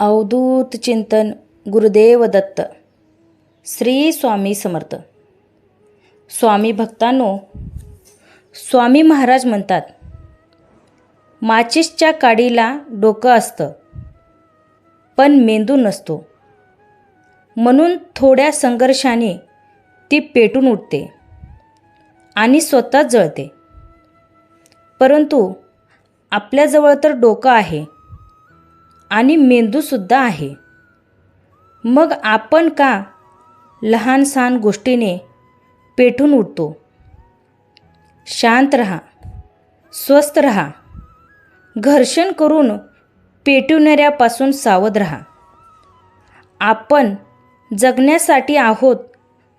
अवधूत चिंतन गुरुदेव दत्त. श्री स्वामी समर्थ. स्वामी भक्तांनो स्वामी महाराज म्हणतात माचिसच्या काडीला डोकं असतं पण मेंदू नसतो. म्हणून थोड्या संघर्षाने ती पेटून उठते आणि स्वतः जळते. परंतु आपल्याजवळ तर डोकं आहे आणि मेंदूसुद्धा आहे. मग आपण का लहानसहान गोष्टीने पेटून उठतो? शांत रहा स्वस्थ रहा घर्षण करून पेटवणाऱ्यापासून सावध रहा. आपण जगण्यासाठी आहोत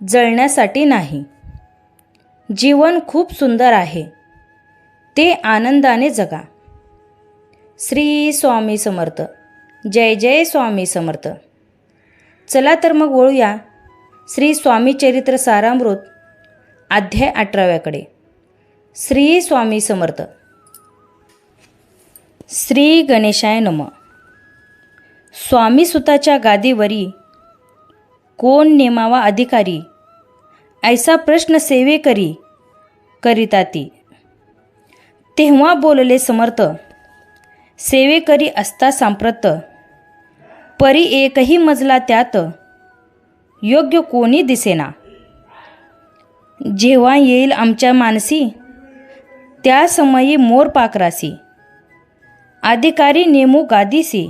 जळण्यासाठी नाही. जीवन खूप सुंदर आहे. ते आनंदाने जगा. श्री स्वामी समर्थ. जय जय स्वामी समर्थ. चला तर मग वळूया श्री स्वामी चरित्र सारामृत अध्याय अठराव्याकडे. श्री स्वामी समर्थ. श्री गणेशाय नम. स्वामी सुताच्या गादीवरी कोण नेमावा अधिकारी? ऐसा प्रश्न सेवेकरी करिता ती तेव्हा बोलले समर्थ सेवेकरी असता सांप्रत. परी एकही मजला त्यात योग्य कोणी दिसेना. जेव्हा येईल आमच्या मानसी त्या समयी मोर पाकरासी. अधिकारी नेमू गादीसी.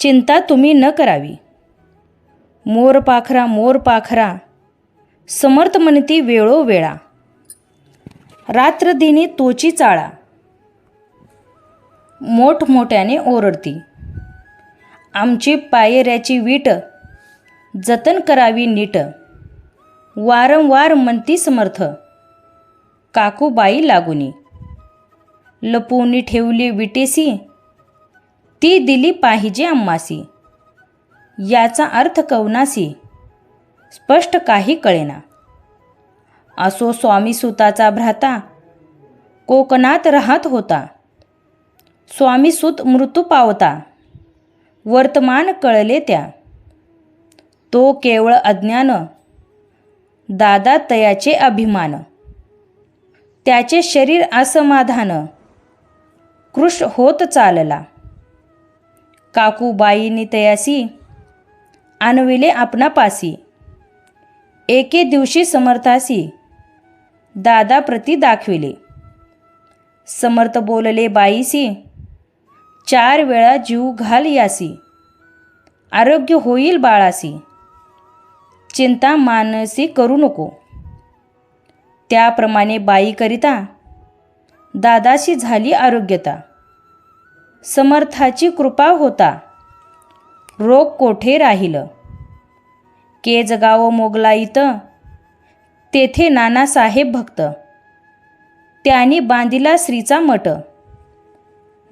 चिंता तुम्ही न करावी. मोर पाखरा मोर पाखरा. समर्थ म्हणती वेळोवेळा रात्रदिनी तोची चाळा. मोठमोठ्याने ओरडती. आमची पायऱ्याची वीट. जतन करावी नीट. वारंवार म्हणती समर्थ. काकूबाई लागुनी. लपवून ठेवली विटेसी. ती दिली पाहिजे आम्हासी याचा अर्थ कवनासी. स्पष्ट काही कळेना. असो स्वामी सुताचा भ्राता. कोकणात राहत होता. स्वामी सुत मृत्यू पावता. वर्तमान कळले त्या. तो केवळ अज्ञान दादा तयाचे अभिमान त्याचे शरीर असमाधान कृश होत चालला. काकूबाईनी तयासी आणविले आपणापासी. एके दिवशी समर्थासी दादा प्रती दाखविले. समर्थ बोलले बाईसी चार वेळा जीव घाल यासी. आरोग्य होईल बाळासी. चिंता मानसी करू नको. त्याप्रमाणे बाईकरिता दादाशी झाली आरोग्यता. समर्थाची कृपा होता. रोग कोठे राहिलं? केजगाव इथं. तेथे नानासाहेब भक्त. त्यांनी बांधिला श्रीचा मठ.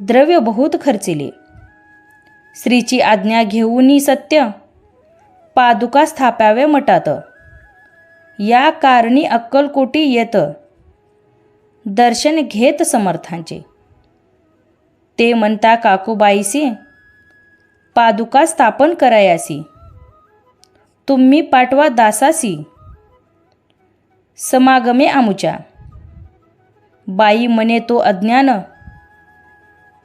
द्रव्य बहुत खर्चिले. श्रीची आज्ञा घेऊनी सत्य पादुका स्थापाव्या मटात. या कारणी अक्कलकोटी येत. दर्शन घेत समर्थांचे. ते म्हणता काकूबाईसी पादुका स्थापन करायासी. तुम्ही पाठवा दासासी. समागमे आमुच्या. बाई म्हणे तो अज्ञान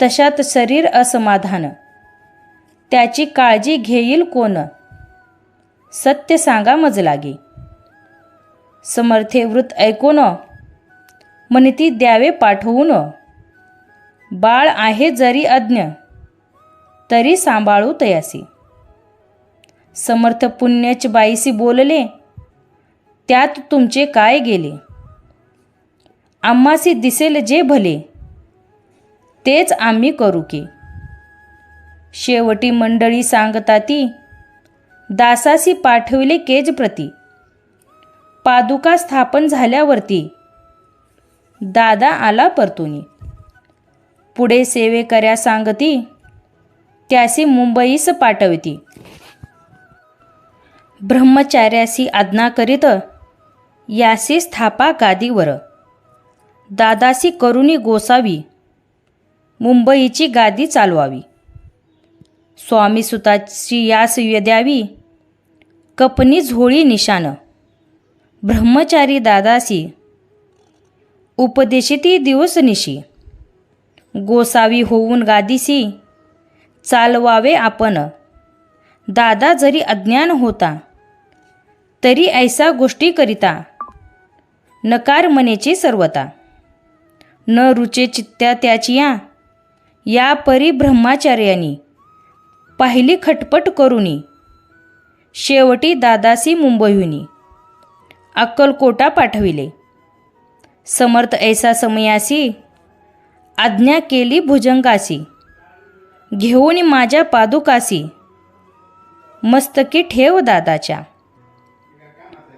तशात शरीर असमाधान. त्याची काळजी घेईल कोण? सत्य सांगा मज लागे समर्थे वृत ऐकून म्हणती द्यावे पाठवून. बाळ आहे जरी अज्ञ तरी सांभाळू तयासी. समर्थ पुण्याच बाईसी बोलले त्यात तुमचे काय गेले? आम्हासी दिसेल जे भले तेच आम्ही करू की. शेवटी मंडळी सांगता ती दासासी पाठविले केजप्रती. पादुका स्थापन झाल्यावरती दादा आला परतुनी. पुढे सेवेकऱ्या सांगती त्यासी मुंबईस पाठवती. ब्रह्मचार्यासी आज्ञा करीत यासी स्थापा गादीवर. दादासी करुणी गोसावी. मुंबईची गादी चालवावी. स्वामी सुताची यास द्यावी. कपनी झोळी निशान ब्रह्मचारी दादासी. उपदेशिती दिवस निशी. गोसावी होऊन गादीसी. चालवावे आपण. दादा जरी अज्ञान होता तरी ऐसा गोष्टी करिता. नकार मनेची सर्वता. न रुचे चित्त्या त्याचिया या परी ब्रह्माचार्यानी. पाहिली खटपट करुनी. शेवटी दादासी मुंबईहुनी. अक्कलकोटा पाठविले. समर्थ ऐसा समयासी आज्ञा केली भुजंगासी. घेऊन माझ्या पादुकासी. मस्तकी ठेव दादाच्या.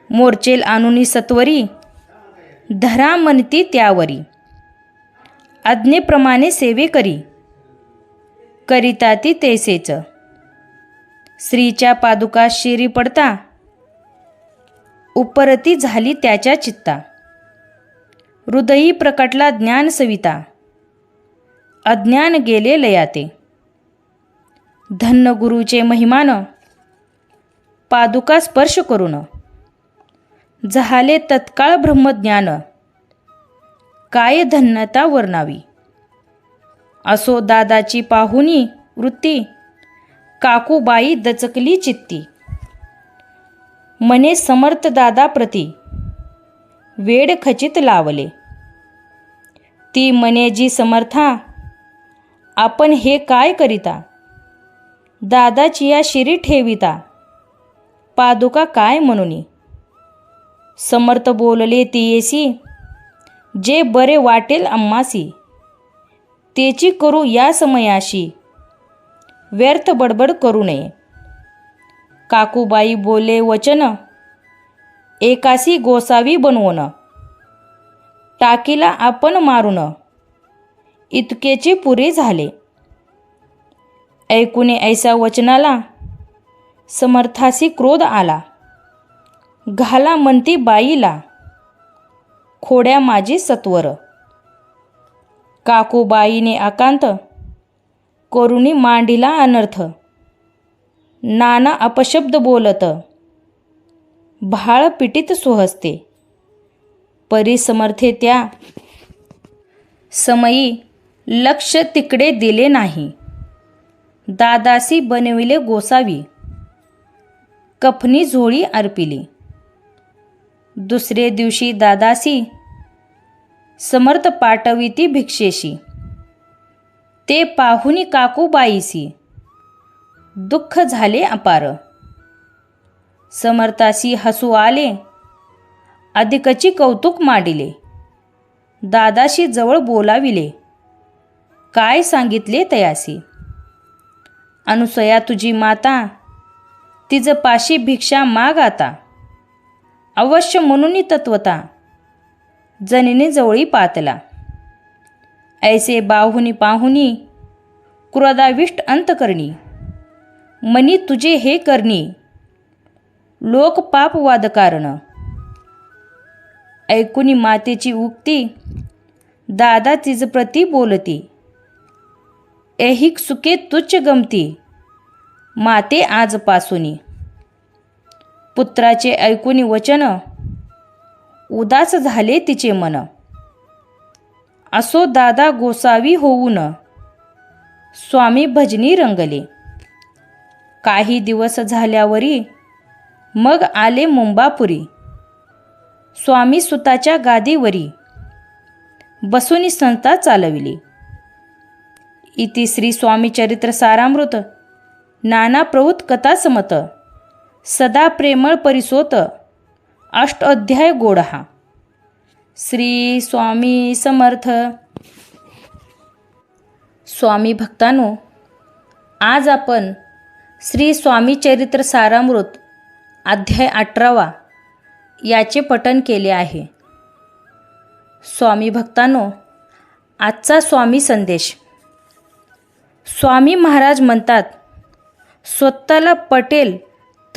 मोर्चेल आणुनी सत्वरी धरा म्हणती त्यावरी. आज्ञेप्रमाणे सेवे करी. करिता ती तेसेच. स्त्रीच्या पादुका शिरी पडता उपरती झाली त्याच्या चित्ता. हृदयी प्रकटला ज्ञान सविता अज्ञान गेले लयाते. धन्य गुरुचे महिमान पादुका स्पर्श करून झाले तत्काळ ब्रह्मज्ञान काय धन्यता वर्णावी. असो दादाची पाहुनी वृत्ती. काकूबाई दचकली चित्ती. मने समर्थ दादा प्रती. वेड खचित लावले. ती मने जी समर्था आपण हे काय करिता? दादाची या शिरी ठेविता. पादुका काय म्हणून? समर्थ बोलले ती येसी जे बरे वाटेल अम्मासी. तेची करू या समयाशी. व्यर्थ बडबड करू नये. काकूबाई बोले वचन एकासी गोसावी बनवून. टाकीला आपण मारून. इतकेचे पुरे झाले. ऐकूने ऐसा वचनाला समर्थासी क्रोध आला. घाला म्हणती बाईला. खोड्या माझी सत्वर. काकूबाईने आकांत करुणी मांडीला अनर्थ. नाना अपशब्द बोलत भाळ पिटीत सुहसते. परिसमर्थे त्या समयी लक्ष तिकडे दिले नाही. दादासी बनविले गोसावी. कफनी झोळी अर्पिली. दुसरे दिवशी दादासी समर्थ पाठविती भिक्षेशी. ते पाहुनी काकूबाईसी. दुःख झाले अपार. समर्थासी हसू आले. अधिकची कौतुक माडिले. दादाशी जवळ बोलाविले. काय सांगितले तयासी? अनुसया तुझी माता तिज पाशी भिक्षा माग आता. अवश्य म्हणून तत्वता. जनीने जवळी पातला. ऐसे बाहुनी पाहुनी क्रोधाविष्ट अंतकरणी मनी तुझे हे करणी. लोक पापवाद कारण. ऐकुनी मातेची उक्ती दादा तिजप्रती बोलती. ऐहिक सुखे तुच्छ गमती माते आजपासूनी पुत्राचे ऐकुनी वचन उदास झाले तिचे मन. असो दादा गोसावी होऊन. स्वामी भजनी रंगले. काही दिवस झाल्यावरी मग आले मुंबापुरी. स्वामी सुताच्या गादीवरी. बसूनी संस्था चालविली. इति श्री स्वामी चरित्र सारामृत. नाना प्रवृत कथासमत सदा प्रेमळ परिसोत. अष्ट गोड. हा श्री स्वामी समर्थ. स्वामी भक्तांनो आज आपण श्री स्वामी चरित्र सारामृत अध्याय अठरावा याचे पठन केले आहे. स्वामी भक्तांनो आजचा स्वामी संदेश. स्वामी महाराज म्हणतात स्वतःला पटेल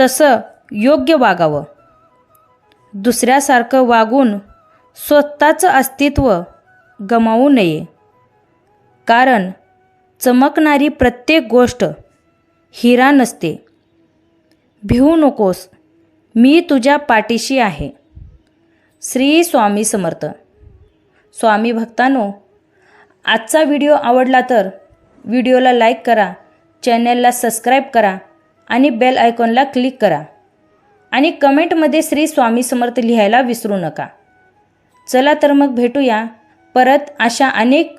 तसं योग्य वागावं. दुसऱ्यासारखं वागून स्वतःचं अस्तित्व गमावू नये. कारण चमकणारी प्रत्येक गोष्ट हिरा नसते. भिवू नकोस मी तुझ्या पाठीशी आहे. श्री स्वामी समर्थ. स्वामी भक्तांनो आजचा व्हिडिओ आवडला तर व्हिडिओला लाईक करा चॅनलला सबस्क्राईब करा आणि बेल आयकॉनला क्लिक करा. आणि कमेंटमध्ये श्री स्वामी समर्थ लिहायला विसरू नका. चला तर मग भेटूया परत अशा अनेक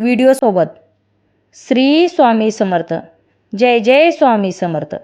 व्हिडिओसोबत. श्री स्वामी समर्थ. जय जय स्वामी समर्थ.